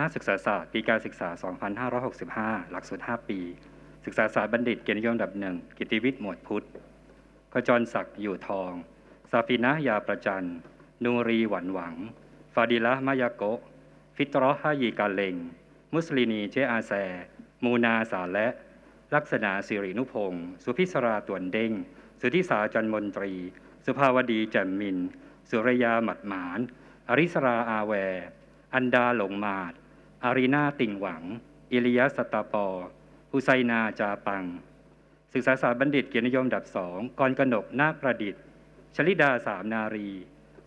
ณะศึกษาศาสตร์ปีการศึกษา 2565 หลักสูตร 5 ปี ศึกษาศาสตร์บัณฑิตเกียรตินิยมดับหนึ่งกิติวิทย์หมวดพุทธขจรศักดิ์อยู่ทอง ซาฟินะยาประจันนูรีหวันหวัง ฟาดิละมายาโกฟิตรอฮายีกาเลง มุสลินีเจอาแซ มูนาสาและ ลักษณะสิรินุพงศ์สุพิศราตวนเด้ง สุธิสาจันมนตรี สุภาวดีแจ่มมิน สุรยาหมัดหมาน อริสราอาแว อันดาหลงมาด อารีนาติ่งหวัง อิริยะสตาปอฮุไซนาจาปัง ศึกษาศาสตร์บัณฑิตเกียรตินิยมดับสองกรกนกนาคประดิษฐ์ ชลิดาสามนารี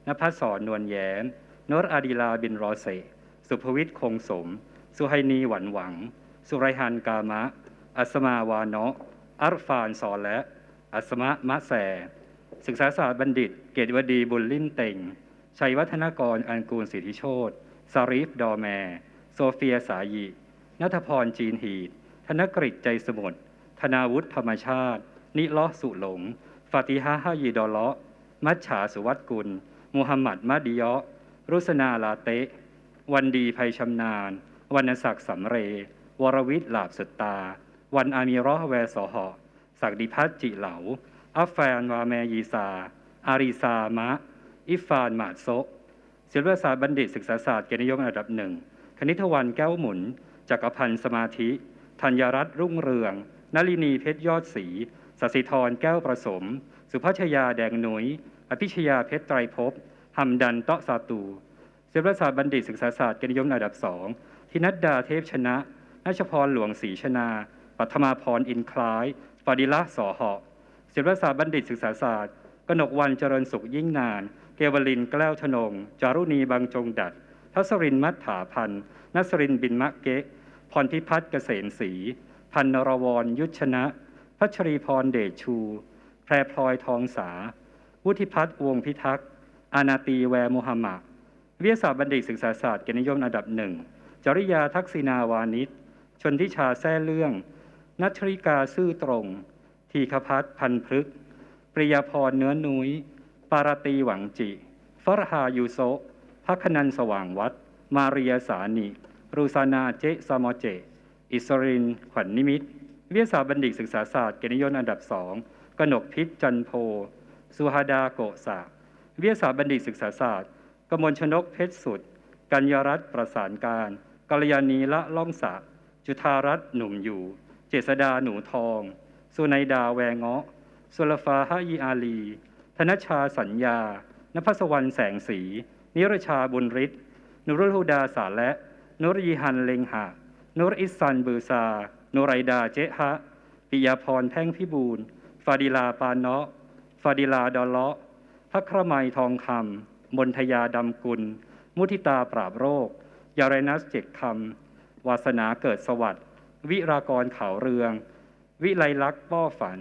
นภัสสรนวลแย้มนรอาดิลาบินรอเซสุภวิทย์คงสม สุไฮนีหวันหวัง สุไรฮันกามะ อัสมาวานะอัรฟานซอนและ อัสมะมะแส ศึกษาศาสตร์บัณฑิต เกยรติวดีบุญลิ่นเต็ง ชัยวัฒนกรอันกูลสิทธิโชตสารีฟดอแม โซเฟียสายินัทพรจีนหีดธนกฤษใจสมุทรธนาวุฒิธรรมชาติ นิลาะสุหลงฟาติฮะฮายีดอเลาะมัจฉาสุวัตกุลมูฮัมหมัดมาดิยะรุสนาลาเตะวันดีภัยชำนาญวรรณศักดิ์สำเร วรวิทย์หลาบสุดตา วันอามีรอแวสอหอศักดิพัฒจิเหลา อัฟแฟนวาแมยีซา อาริซามะ อิฟานมาดโซศิลปศาสตร์บัณฑิตศึกษาศาสตร์เกียรตินิยมอันดับหนึ่ง คณิตวันแก้วหมุน จักรพันธ์สมาธิ ธัญรัตน์รุ่งเรือง นลินีเพชรยอดศรีสสิธรแก้วประสม สุพัชยาแดงหนุยอภิชยาเพชรไตรภพหัมดันเตาะซาตูศิลปศาสตร์บัณฑิตศึกษาศาสตร์เกียรติยมอันดับสองทินัดดาเทพชนะนัชพรหลวงศรีชนา ปัทมาพรอินคล้ายฟาดิละสอหอศิลปศาสตร์บัณฑิตศึกษาศาสตร์กนกวันเจริญสุขยิ่งนาน เกวลินแกล้วธนง จารุณีบางจงดัด ทัศรินมัตถาพันธ์นัสรินบินมะเกะพรพิพัฒน์เกษมศรีพันนรวรยุทธชนะ พัชรีพรเดชชู แพรพลอยทองสา วุฒิพัฒน์วงพิทักษ์ อานาตีแวร์มุฮัมมัดวิทยาศาสตร์บัณฑิตศึกษาศาสตร์เกียรตินิยมอันดับหนึ่ง จริยาทักษิณาวานิช ชนทิชาแซ่เรื่อง นัชริกาซื่อตรง ทีคพัฒน์พันพฤกปริยาพรเนื้อนุย้ย ปารตีหวังจิ ฟรหายูโซ พักคนันสว่างวัด มาเรียสานิรูซานาเจซามอเจ อิสริน ขวัญนนิมิต วิทยาศาสตร์บัณฑิตศึกษาศาสตร์เกียรตินิยมอันดับสองกนกพิษจันโพ สุฮาดาโกะสะวิทยาศาสตร์บัณฑิตศึกษาศาสตร์กมลชนกเพชรสุด กัญญรัตน์ประสานการกัลยาณีละล่องสะจุธารัตน์หนุ่มอยู่ เจษดาหนูทอง สุนัยดาแวงเงาะ สุลฟาฮะยีอาลี ธนชาสัญญานภัสวรรณแสงสี นิรชาบุญฤทธิ์นุรุลฮูดาสาและนุรยีฮันเลงหะนุรอิสันบือซานุไรดาเจฮะปิยาพรแพ่งพิบูลฟาดิลาปานเนาะฟาดิลาดอลเลาะพักครมัยทองคำมนทยาดำกุล มุทิตาปราบโรค ยาไรนัสเจ็ดคำวาสนาเกิดสวัสดิ์วิรากรเขาเรือง วิไลลักษ์ป้อฝัน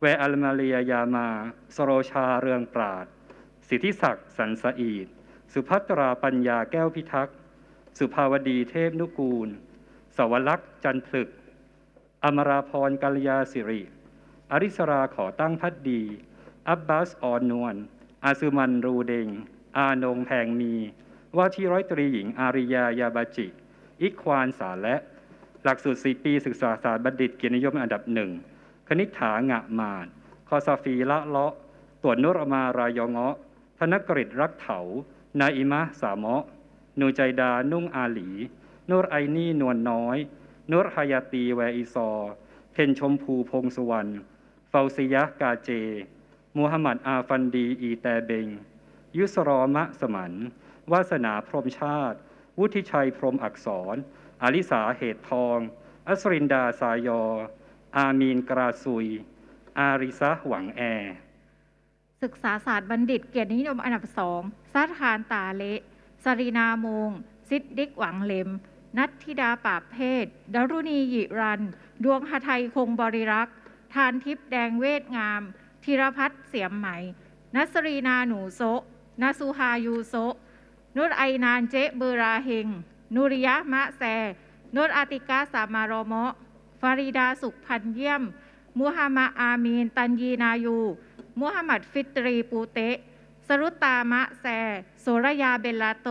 แวอัลมาเลียยามา สโรชาเรืองปราด สิทธิศักดิ์สันสอีด สุภัตราปัญญาแก้วพิทักษ์ สุภาวดีเทพนุกูล สวรักษ์จันพลึก อมราพรกัลยาสิริ อริสราขอตั้งพัดดี อับบาสออนนวล อาซุมันรูเดง อานงแพงมี ว่าที่ร้อยตรีหญิงอาริยายาบาจิ อิควานสาและ หลักสูตรสี่ปีศึกษาศาสตร์บัณฑิตเกียรตินิยมอันดับหนึ่ง คณิษฐางะมานคอซาฟีละเลาะ ตรวจนุรมารายองเงาะ ธนกฤษรักเถา นาอิมะสามะนูใจดา นุ่งอาหลีนุรไอนี่นวลน้อยนุรฮายาตีแวอีซอ เพนชมพูพงสุวรรณ เฟาซิยะกาเจ มูฮัมหมัดอาฟันดีอีแตเบง ยุสรอมะสมันวาสนาพรมชาติ วุฒิชัยพรมอักษรอาลิสาเหตุทอง อัสรินดาสายอ อามีนกราซุย อาริซะหวังแอ ศึกษาศาสตร์บัณฑิต เกียรตินิยมอันดับสองซัดฮานตาเละสรีนามงซิดดิกหวังเลม นัทธิดาปราเพศดารุณีหยิรัน ดวงหทัยคงบริรักษ์ ทานทิพย์แดงเวทงาม ธีรพัฒน์เสียมไหม่ นัสรีนาหนูโซนาสุฮายูโซนุรไอนานเจเบราเฮง นุริยะมะแซนุรอาติกาสามารมะฟาริดาสุขพันเยี่ยม มุฮัมมัดอามีน ตันยีนายูมุฮัมมัดฟิตรีปูเตะ สรุตตามะแซโสรยาเบลลาโต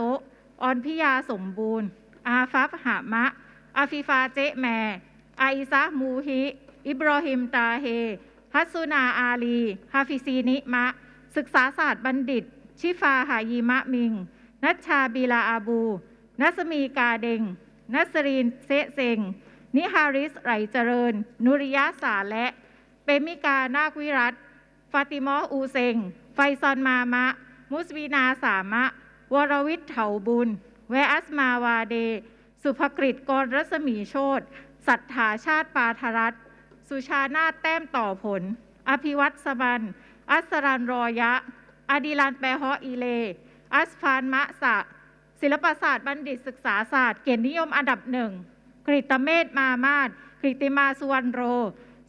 ออนพิยาสมบูรณ์ อาฟัฟหามะ อาฟิฟาเจแมอาอิซะมูฮิ อิบรอฮิมตาเฮ ฮัสซุนาอาลีฮาฟิซีนิมะ ศึกษาศาสตร์บัณฑิต ชิฟาหายีมะมิง นัชชาบีลาอาบู นัสมีกาเดง นัสรีนเซเซง นิฮาริสไหลเจริญ นุริยะสาและเปมิกานาควิรัตฟาติมออูเซง ไฟซอนมามะ มุสวีนาสามะ วรวิทย์เถาบุญ แวอัสมาวาเด สุภกฤตกรรัศมีโชตสัทธาชาติปาธรัตสุชานาแต้มต่อผล อภิวัตสบัน อัสรันรอยะ อดิลันแปฮออีเล อัสฟานมะสะ ศิลปศาสตร์บัณฑิตศึกษาศาสตร์ เกียรตินิยมอันดับหนึ่ง กริตเมธมามาศกริติมาสุวรรณโร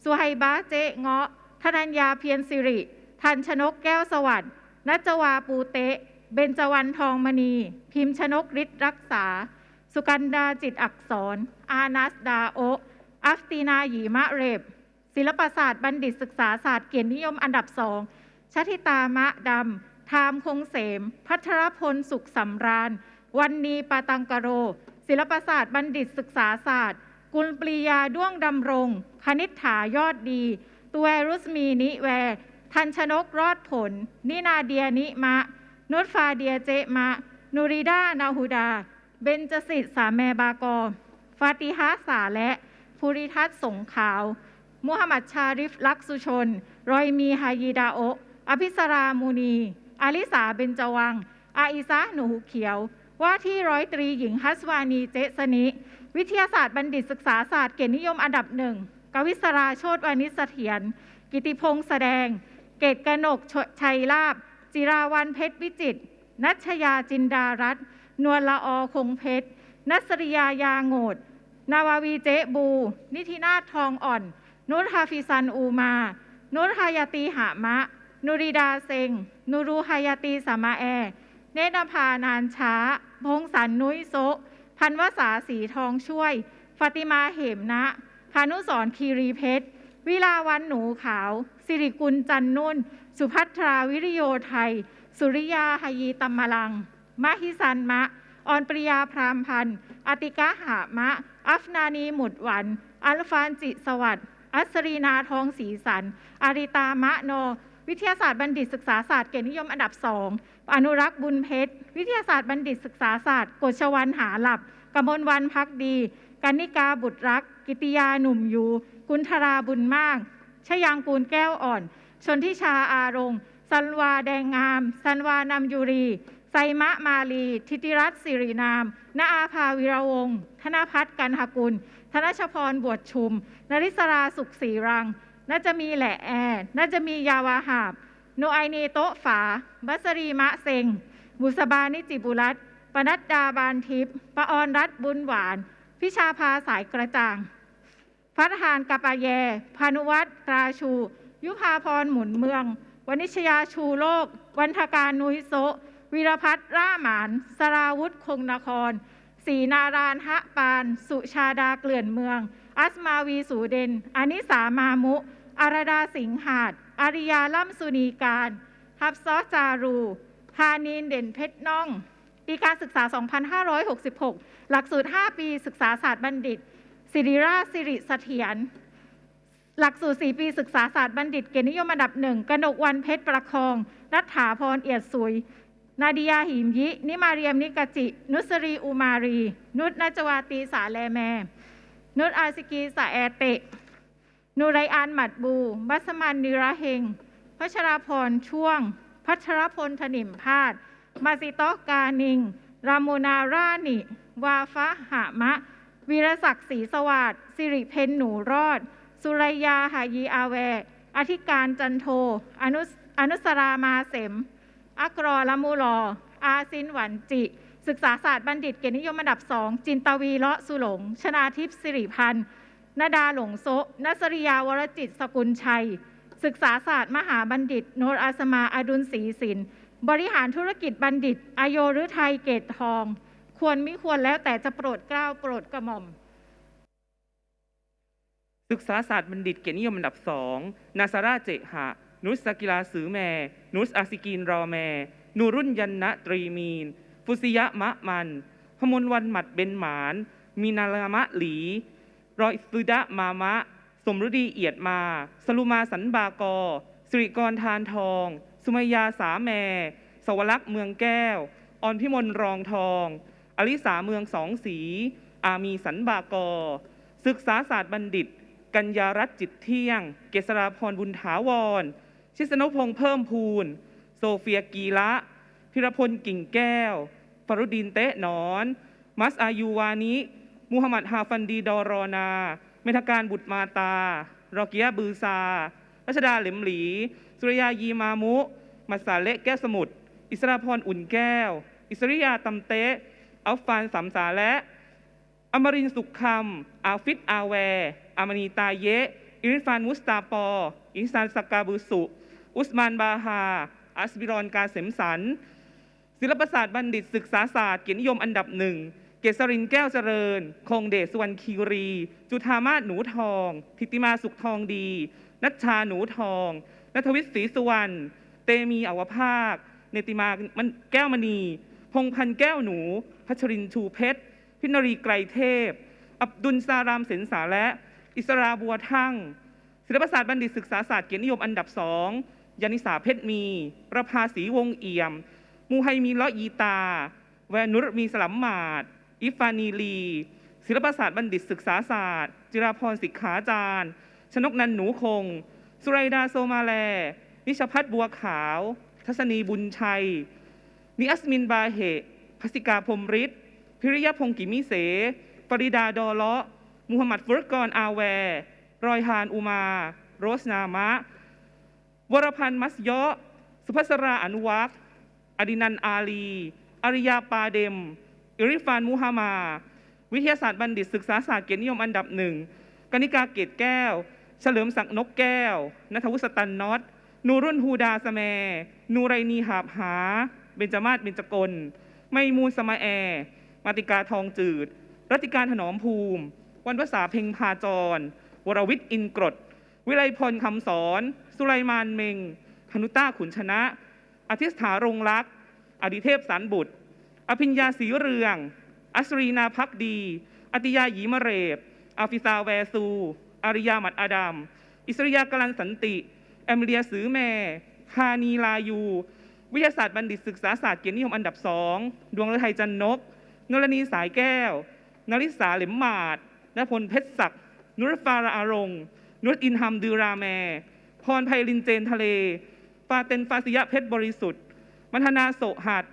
สุไฮบาเจเงาะธนัญญาเพียรสิริ ทันชนกแก้วสวัสด์นัจวาปูเตะ เบญจวรรณทองมณี พิมพ์ชนกฤทธิ์รักษา สุกันดาจิตอักษร อานัสดาโออัฟตีนาหยีมะเรบ ศิลปศาสตร์บัณฑิตศึกษาศาสตร์เกียรตินิยมอันดับสองชทิตามะดำทามคงเสม พัทรพลสุขสำราญ วันนีปาตังกโร ศิลปศาสตร์บัณฑิตศึกษาศาสตร์ กุลปรียาด้วงดำรง คณิษฐายอดดีตัวรุสมีนิแว ทันชนกรอดผล นินาเดียนิมะ นุชฟาเดียเจมะนุริดานาฮูดา เบนจสิทธิ์สามแมบากอฟาติฮะสาและภูริทัศสงขาว มุฮัมมัดชาริฟลักษุชน รอยมีฮายีดาโออภิสรามูนี อาลิสาเบญจวัง อาอิซะหนูหูเขียว ว่าที่ร้อยตรีหญิงฮัสวานีเจสนิ วิทยาศาสตร์บัณฑิตศึกษาศาสตร์เกียรตินิยมอันดับหนึ่งกวิศราโชตวานิสเถียรกิติพงษ์แสดง เกตกนกชชัยลาบ จิราวันเพชรวิจิตรนัชยาจินดารัตนวลละอคงเพชร นัสริยายาโงด นาวาวีเจบู นิธินาถทองอ่อน นุชฮาฟิซันอูมา นุชฮายาตีหามะ นุริดาเซง นุรูฮายาตีสามาแอ เนตรภานานช้า พงสันนุ้ยโซพันวสาสีทองช่วย ฟติมาเหมนะ พานุสรคีรีเพชร วิลาวันหนูขาว สิริกุลจันนุ่น สุพัทราวิริโยไทย สุริยาหยีตัมมลัง มหิสันมะ ออนปริยาพรามพันธ์อติกะหามะ อัฟนานีหมุดหวัน อัลฟานจิสวัสด์อัสรีนาทองสีสันอาริตามะโน วิทยาศาสตร์บัณฑิตศึกษาศาสตร์เกียรตินิยมอันดับสอง อนุรักษ์บุญเพชร วิทยาศาสตร์บัณฑิตศึกษาศาสตร์กฎชวันหาหลับกมลวันพักดีกันนิกาบุตรรัก กิติยาหนุ่มอยู่ กุณธราบุญมาก ชยางกูลแก้วอ่อน ชนทิชาอารงค์สันวาแดงงาม สันวานำยุรี ไซมะมาลีทิติรัตน์สิรินามณอาภาวิรวงศ์ธนพัฒน์กันหกุล ธนชพรบวชชุม นริศราสุขศรีรังน่าจะมีแหละแอร์น่าจะมียาวาหาบ โนไอเนโตฝา บัสรีมะเซง บุษบานิจิบุรัตปนัดดาบานทิพย์ปะออนรัตบุญหวาน พิชาภาสายกระจ่างพัฒหานกาปาแย พานุวัตรตราชู ยุพาพรหมุนเมืองวนิชยาชูโลก วันทการนุยโซวีรพัฒน์ร่าหมาน สราวุธคงนครศรีนารานฮะปาน สุชาดาเกลื่อนเมือง อัสมาวีสูเดน อนิสามามุ อารดาสิงหาด อาริยาล่ำสุนีการฮับซอจารู พานีนเด่นเพชรน่อง ปีการศึกษา 2566 หลักสูตร 5 ปีศึกษาศาสตร์บัณฑิตสิริราชสิริเสถียร หลักสูตร 4 ปีศึกษาศาสตร์บัณฑิต เกียรตินิยมอันดับหนึ่งกนกวันเพชรประคอง รัฐาพรเอียดสุย นาดิยาหิมยิ นิมาเรียมนิกจิ นุสรีอุมารี นุชนาจวาตีสาแลแม นุชอาซิกีสาแอเตะ นูไรอานหมัดบู บัสมันนิระเฮง พัชราพรช่วง พัชรพลถนิมพาดมาซิโตกานิง รามูนารานิ วาฟะหามะ วีรศักดิ์ศรีสวัสดิ์สิริเพนหนูรอด สุรยาหายีอาแวอธิการจันโท อนุสอนุสรามาเสม อักรอละมูลอ อาซินหวันจิ ศึกษาศาสตร์บัณฑิตเกียรตินิยมอันดับสองจินตวีเลาะสุหลง ชนาทิพย์สิริพันธ์ นาดาหลงโซะนัสริยาวรจิตสกุลชัย ศึกษาศาสตร์มหาบัณฑิต โนรอาสมาอดุลศรีสิน บริหารธุรกิจบัณฑิต อโยฤทัยเกตทอง ควรมิควรแล้วแต่จะโปรดเกล้าโปรดกระหม่อม ศึกษาศาสตร์บัณฑิตเกียรตินิยมอันดับสองนาซาราเจหะ นุสสกิลาสือแม นุสอาซิกีนรอแม นูรุ่นยันนะตรีมีน ฟุซิยะมะมันพมลวันหมัดเบนหมาน มีนารามะหลี รอยสุดะมามะ สมฤดีเอียดมา สลุมาสันบากอสิริกรทานทอง สุมายาสาแม สวรักษ์เมืองแก้ว ออนพิมลรองทอง อลิสาเมืองสองสี อามีสันบากอ ศึกษาศาสตร์บัณฑิต กัญญารัตจิตเที่ยง เกษราพรบุญถาวร ชิสนุพงษ์เพิ่มพูน โซเฟียกีละพิรพลกิ่งแก้ว ฟรุดินเตะนอน มัสอายูวานิ มูฮัมหมัดฮาฟันดีดอรอนา เมธการบุตรมาตารอเกียบือซา รัชดาเหลมหลี สุริยายีมามุ มัสสาเละแก้วสมุทร อิสราพรอุ่นแก้ว อิสริยาตำเตะอัลฟานสามสาและ อมรินสุขคำอาฟิตอาแวอามณีตาเยะ อิริฟานมุสตาปอ อิสานสกกาบุสุ อุสมานบาฮา อัสบิรอนกาเสมสัน ศิลปศาสตร์บัณฑิตศึกษาศาสตร์เกียรตินิยมอันดับหนึ่ง เกษรินแก้วเจริญ คงเดชสุวรรณคีรี จุธามาศหนูทอง ทิติมาสุขทองดี นัชชาหนูทองนัทวิทย์ศรีสุวรรณ เตมีอวภาค เนติมามันแก้วมณี พงพันธ์แก้วหนู พัชรินชูเพชร พินรีไกรเทพ อับดุลซารามเสนสาและ อิสราบัวทั่งศิลปศาสตร์บัณฑิตศึกษาศาสตร์เกียรตินิยมอันดับสองยานิสาเพชรมี ประภาสีวงเอี่ยม มูไฮมีเลาะยีตา แวนุรมีสลัมมาด อิฟานีลี ศิลปศาสตร์บัณฑิตศึกษาศาสตร์ จิราพรสิกขาจารย์ ชนกนันหนูคง สุไรดาโซมาแล นิชพัฒน์บัวขาว ทัศนีบุญชัย นิอัสมินบาเหะพัสิกาพรมฤทธิ์พิริยพงศ์กิมิเส ปริดาดอเลาะมูฮัมหมัดฟุรกรอาแวรอยฮานอุมา โรสนามะ วรพันธ์มัสยะสุภัสราอนุวักษ์อดินันอาลี อริยาปาเดม อิริฟานมุฮามา วิทยาศาสตร์บัณฑิตศึกษาศาสตร์เกียรตินิยมอันดับหนึ่งกนิกาเกตแก้ว เฉลิมศักดิ์นกแก้วนัทวุฒิสตันนอตนูรุ่นฮูดาสแมนูไรนีหาบหา เบญจมาศเบญจกล ไมมูลสมาแอ มาติกาทองจืด รัติการถนอมภูมิ วันภาษาเพ็งพาจร วรวิทย์อินกรด วิไลพรคำสอน สุไลมานเมง ธนุต้าขุนชนะ อธิษฐารงลัก อดิเทพสารบุตร อภิญญาสีเรือง อัสรีนาพักดี อติยาหยีมะเรบอาฟิซาแวซู อาริยามัดอาดัม อิสริยากลันสันติ แอมเลียสือแม่คานีลายู วิทยาศาสตร์บัณฑิตศึกษาศาสตร์เกียรตินิยมอันดับสอง ดวงฤทัยจันนก นรณีสายแก้ว นริสาเหลมมาดนพลเพชรศักดิ์นุรฟาราอารงนุรอินฮัมดือราแม พรไพลินเจนทะเลฟาเตนฟาซิยะเพชรบริสุทธิ์ มัทนาโสหัด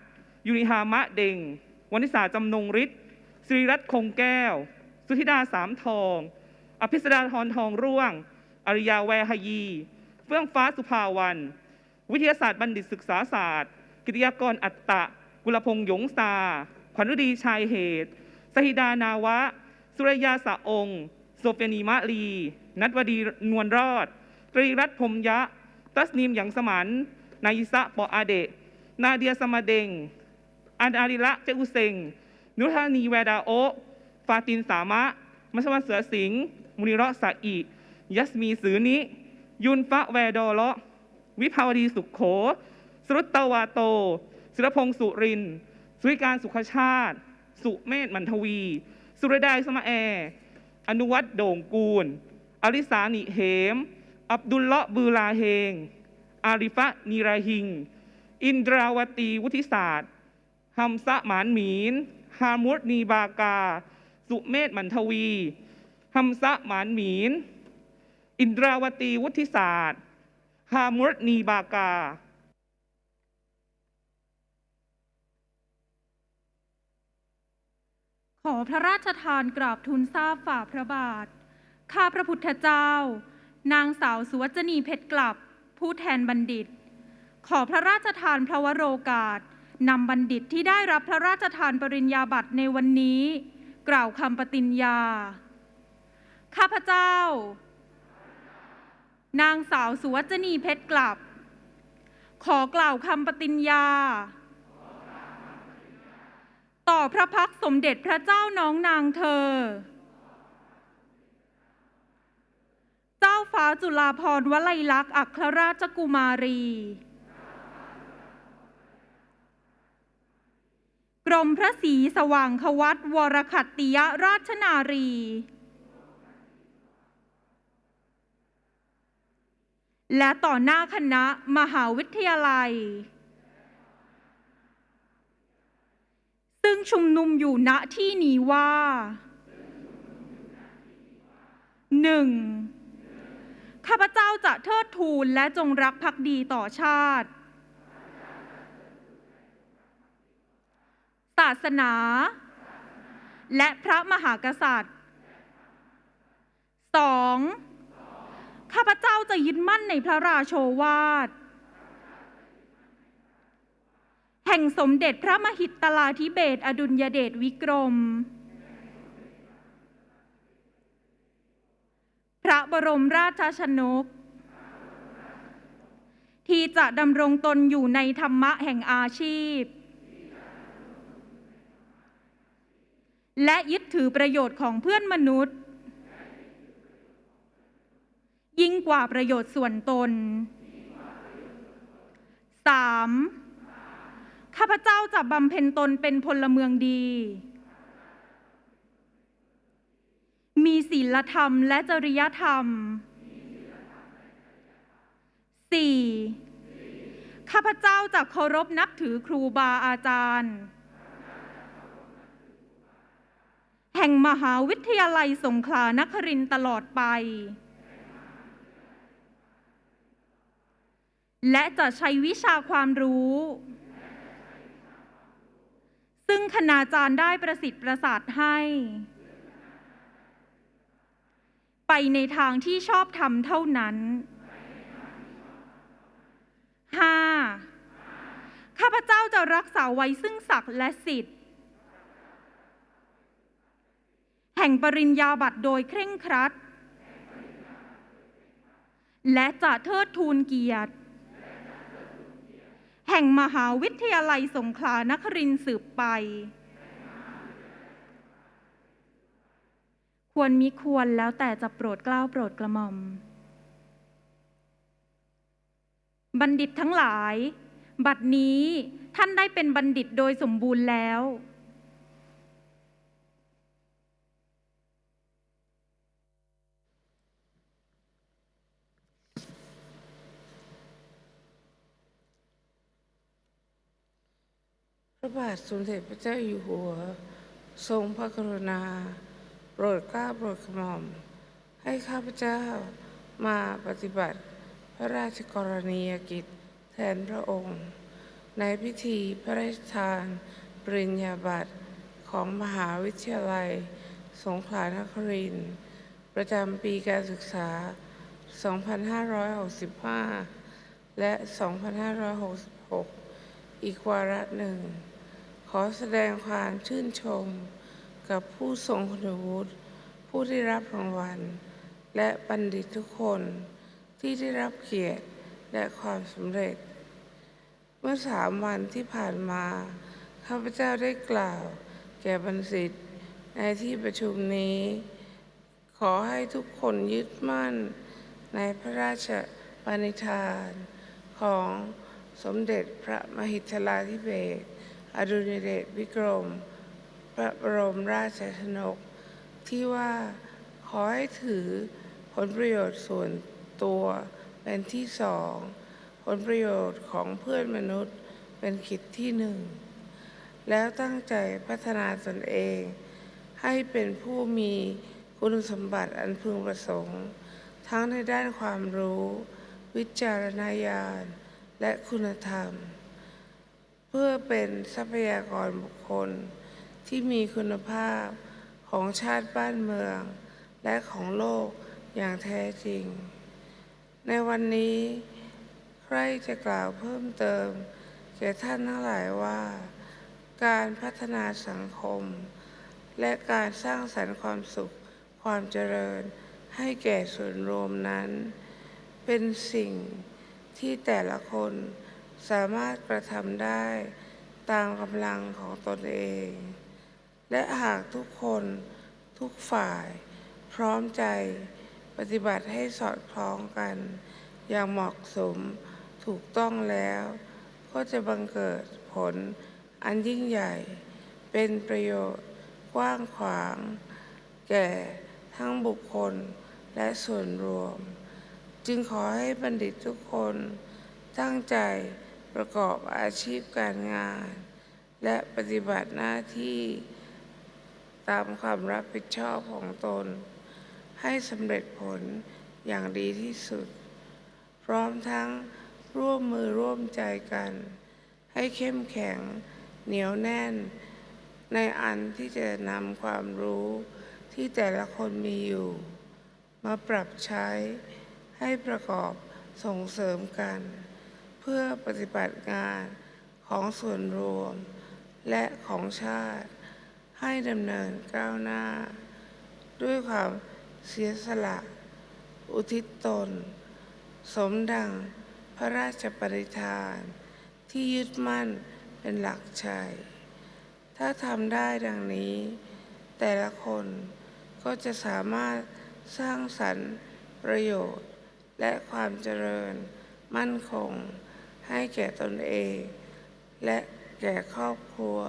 ยุริฮามะเด่งวนิสาจำนงฤทธิ์สิริรัตน์คงแก้ว สุธิดาสามทอง อภิสดาธรทองร่วง อริยาแวหยี เฟื่องฟ้าสุภาวัน วิทยาศาสตร์บัณฑิตศึกษาศาสตร์ กิติยากรอัตตะ กุลพงษ์ยงซาขวัญฤดีชายเหตุสหิดานาวะ สุรยาสะองค์โซเฟนีมะลี นัทวดีนวลรอดตรีรัตน์พรมยะ ตัสนีมหยังสมันนายิสะปออาเดะ นาเดียสมาเดง อันอาริละเจอุเซงนุธานีแวดาโอฟาตินสามะ มัชวันเสือสิงห์มุนิระสะอิยัสมีสือนิ ยุนฟะแวดอเลาะวิภาวดีสุขโข สรุตตวาโตศิรพงษ์สุรินสุริการสุขชาติ สุเมธมันทวี สุรดายสมาแอ อนุวัตโด่งกูล อริสานิเหม อับดุลเลาะบือลาเฮง อาริฟะนีราหิง อินดราวตีวุฒิศาสตร์ ฮัมซะหมานหมีน ฮามุดนีบากา สุเมธมันทวีฮัมซะหมานหมีน อินดราวตีวุฒิศาสตร์ ฮามุดนีบากาขอพระราชทานกราบทูลทราบฝ่าพระบาท ข้าพระพุทธเจ้า นางสาวสุวจนีเพชรกลับ ผู้แทนบัณฑิต ขอพระราชทานพระวโรกาส นำบัณฑิตที่ได้รับพระราชทานปริญญาบัตรในวันนี้ กล่าวคำปฏิญญา ข้าพเจ้า นางสาวสุวจนีเพชรกลับ ขอกล่าวคำปฏิญญา ต่อพระพักสมเด็จพระเจ้าน้องนางเธอ เจ้าฟ้าจุฬาภรณ์วลัยลักษณ์อัครราชกุมารี กรมพระศรีสว่างควัตวรคัตติยราชนารี และต่อหน้าคณะมหาวิทยาลัย ซึ่งชุมนุมอยู่ณที่นี้ว่าหนึ่งข้าพเจ้าจะเทิดทูนและจงรักภักดีต่อชาติ ศาสนา และพระมหากษัตริย์สองข้าพเจ้าจะยึดมั่นในพระราโชวาท แห่งสมเด็จพระมหิตตลาธิเบศอดุลยเดชวิกรม พระบรมราชชนก ที่จะดำรงตนอยู่ในธรรมะแห่งอาชีพ และยึดถือประโยชน์ของเพื่อนมนุษย์ ยิ่งกว่าประโยชน์ส่วนตน 3. ข้าพเจ้าจะบำเพ็ญตนเป็นพลเมืองดี มีศีลธรรมและจริยธรรม 4. ข้าพเจ้าจะเคารพนับถือครูบาอาจารย์ แห่งมหาวิทยาลัยสงขลานครินตลอดไป และจะใช้วิชาความรู้ ซึ่งคณาจารย์ได้ประสิทธิ์ประสาทให้ ไปในทางที่ชอบทำเท่านั้น 5. ข้าพเจ้าจะรักษาไว้ซึ่งศักดิ์และสิทธิ แห่งปริญญาบัตรโดยเคร่งครัด และจะเทิดทูนเกียรติ แห่งมหาวิทยาลัยสงขลานครินสืบไป ควรมิควรแล้วแต่จะโปรดเกล้าโปรดกระหม่อม บัณฑิตทั้งหลาย บัดนี้ท่านได้เป็นบัณฑิตโดยสมบูรณ์แล้ว ระบาทสมเด็จพระเจ้าอยู่หัว ทรงพระกรุณา โปรดเกล้าโปรดกระหม่อม ให้ข้าพเจ้ามาปฏิบัติพระราชกรณียกิจแทนพระองค์ ในพิธีพระราชทานปริญญาบัตรของมหาวิทยาลัย สงขลานครินทร์ประจำปีการศึกษา 2565 และ 2566 อีกวาระหนึ่ง อแสดงความชื่นชม กับผู้ทรงคุณวุฒิผู้ได้รับรางวัล และบัณฑิตทุกคนที่ได้รับเกียรติและความสำเร็จ เมื่อสามวันที่ผ่านมา ข้าพเจ้าได้กล่าว แก่บัณฑิตในที่ประชุมนี้ ขอให้ทุกคนยึดมั่น ในพระราชปณิธาน ของสมเด็จพระมหิทลาธิเบศร อดุลยเดชวิกรม พระบรมราชชนก ที่ว่าขอให้ถือผลประโยชน์ส่วนตัวเป็นที่สอง ผลประโยชน์ของเพื่อนมนุษย์เป็นขีดที่หนึ่ง แล้วตั้งใจพัฒนาตนเอง ให้เป็นผู้มีคุณสมบัติอันพึงประสงค์ ทั้งในด้านความรู้ วิจารณญาณ และคุณธรรม เพื่อเป็นทรัพยากรบุคคลที่มีคุณภาพของชาติบ้านเมือง และของโลกอย่างแท้จริง ในวันนี้ ใครจะกล่าวเพิ่มเติม แก่ท่านทั้งหลายว่า การพัฒนาสังคม และการสร้างสรรค์ความสุขความเจริญให้แก่ส่วนรวมนั้น เป็นสิ่งที่แต่ละคน สามารถกระทำได้ตามกำลังของตนเอง และหากทุกคนทุกฝ่าย พร้อมใจปฏิบัติให้สอดคล้องกัน อย่างเหมาะสมถูกต้องแล้ว ก็จะบังเกิดผลอันยิ่งใหญ่ เป็นประโยชน์กว้างขวาง แก่ทั้งบุคคลและส่วนรวม จึงขอให้บัณฑิตทุกคนตั้งใจ ประกอบอาชีพการงาน และปฏิบัติหน้าที่ตามความรับผิดชอบของตน ให้สำเร็จผลอย่างดีที่สุด พร้อมทั้งร่วมมือร่วมใจกัน ให้เข้มแข็งเหนียวแน่น ในอันที่จะนำความรู้ที่แต่ละคนมีอยู่ มาปรับใช้ให้ประกอบส่งเสริมกัน พื่อปฏิบัติงานของส่วนรวม และของชาติ ให้ดำเนินก้าวหน้า ด้วยความเสียสละ อุทิศตน สมดังพระราชปณิธาน ที่ยึดมั่นเป็นหลักชัย ถ้าทำได้ดังนี้ แต่ละคนก็จะสามารถสร้างสรรค์ประโยชน์ และความเจริญมั่นคง ให้แก่ตนเอง และแก่ครอบครัว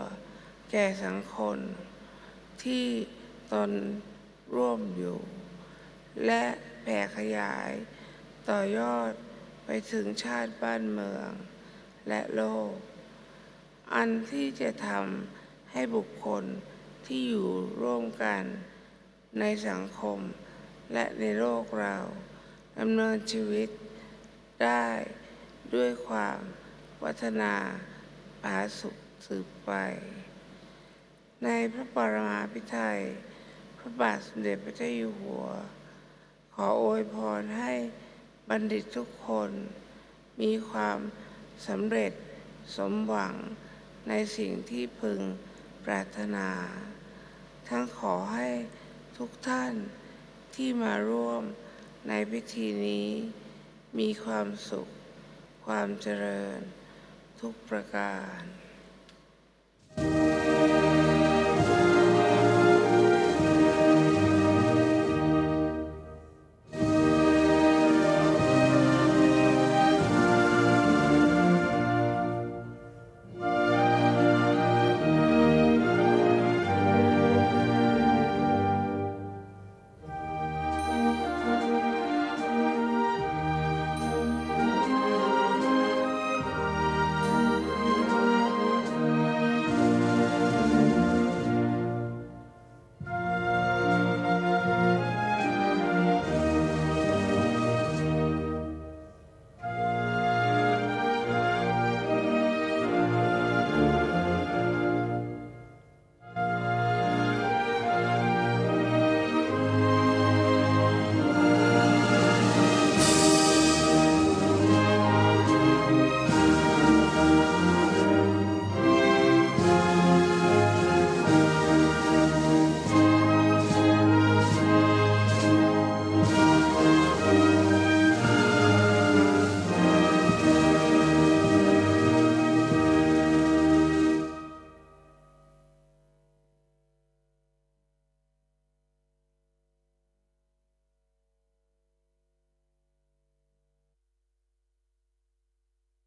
แก่สังคม ที่ตนร่วมอยู่ และแผ่ขยาย ต่อยอดไปถึงชาติบ้านเมือง และโลก อันที่จะทำให้บุคคลที่อยู่ร่วมกัน ในสังคมและในโลกเราดำเนินชีวิตได้ ด้วยความวัฒนาผาสุขสืบไป ในพระปรมาภิไธยพระบาทสมเด็จพระเจ้าอยู่หัว ขออวยพรให้บัณฑิตทุกคน มีความสำเร็จสมหวังในสิ่งที่พึงปรารถนา ทั้งขอให้ทุกท่านที่มาร่วมในพิธีนี้มีความสุข ความเจริญทุกประการ